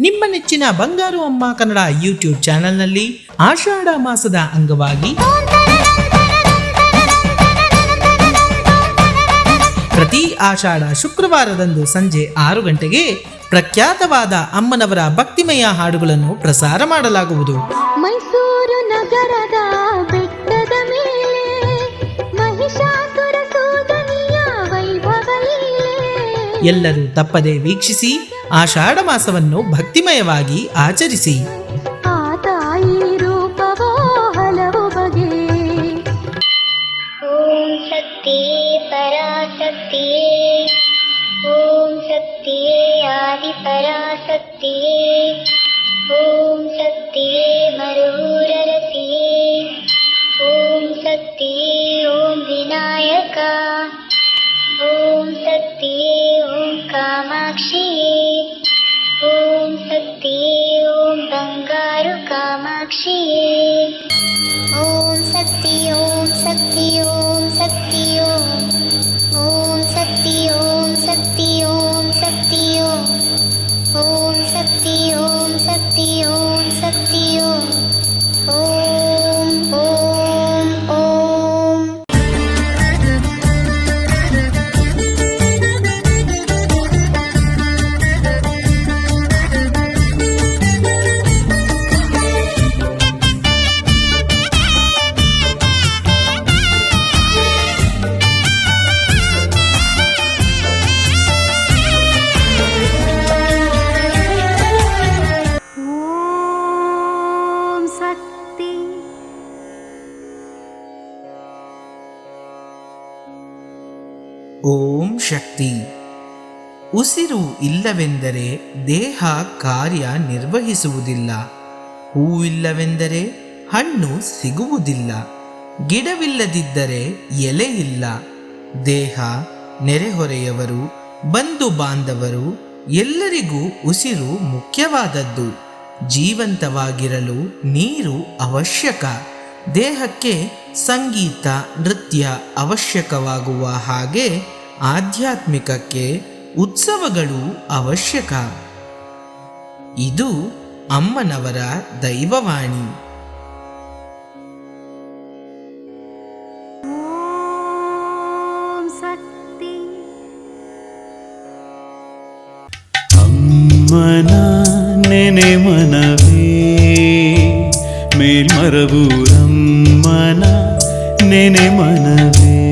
ನಿಮ್ಮ ನೆಚ್ಚಿನ ಬಂಗಾರು ಅಮ್ಮ ಕನ್ನಡ ಯೂಟ್ಯೂಬ್ ಚಾನೆಲ್ನಲ್ಲಿ ಆಷಾಢ ಮಾಸದ ಅಂಗವಾಗಿ ಪ್ರತಿ ಆಷಾಢ ಶುಕ್ರವಾರದಂದು ಸಂಜೆ ಆರು ಗಂಟೆಗೆ ಪ್ರಖ್ಯಾತವಾದ ಅಮ್ಮನವರ ಭಕ್ತಿಮಯ ಹಾಡುಗಳನ್ನು ಪ್ರಸಾರ ಮಾಡಲಾಗುವುದು. ಮೈಸೂರು ನಗರದ ಬೆಟ್ಟದ ಮೇಲೆ ಮಹಿಷಾಸುರ ಎಲ್ಲರೂ ತಪ್ಪದೆ ವೀಕ್ಷಿಸಿ ಆಷಾಢ ಮಾಸವನ್ನು ಭಕ್ತಿಮಯವಾಗಿ ಆಚರಿಸಿ. ಆ ತಾಯಿ ರೂಪವೋ ಹಲವು ಬಗೆ. ಓಂ ಶಕ್ತಿಯೇ ಪರಾಶಕ್ತಿಯೇ. ಕಾಮಾಕ್ಷಿಯೇ ಓಂ ಶಕ್ತಿ ಓಂ ಶಕ್ತಿ ಓಂ ಓಂ ಶಕ್ತಿ. ಉಸಿರು ಇಲ್ಲವೆಂದರೆ ದೇಹ ಕಾರ್ಯ ನಿರ್ವಹಿಸುವುದಿಲ್ಲ. ಹೂವಿಲ್ಲವೆಂದರೆ ಹಣ್ಣು ಸಿಗುವುದಿಲ್ಲ. ಗಿಡವಿಲ್ಲದಿದ್ದರೆ ಎಲೆ ಇಲ್ಲ. ದೇಹ ನೆರೆಹೊರೆಯವರು, ಬಂಧು ಬಾಂಧವರು, ಎಲ್ಲರಿಗೂ ಉಸಿರು ಮುಖ್ಯವಾದದ್ದು. ಜೀವಂತವಾಗಿರಲು ನೀರು ಅವಶ್ಯಕ. ದೇಹಕ್ಕೆ ಸಂಗೀತ, ನೃತ್ಯ ಅವಶ್ಯಕವಾಗುವ ಹಾಗೆ ಆಧ್ಯಾತ್ಮಿಕಕ್ಕೆ ಉತ್ಸವಗಳು ಅವಶ್ಯಕ. ಇದು ಅಮ್ಮನವರ ದೈವವಾಣಿ. ಅಮ್ಮನ ನೆನೆ ಮನವೇ ಮೇಲ್ಮರಬೂರಮ್ಮನ ನೆನೆ ಮನವೇ.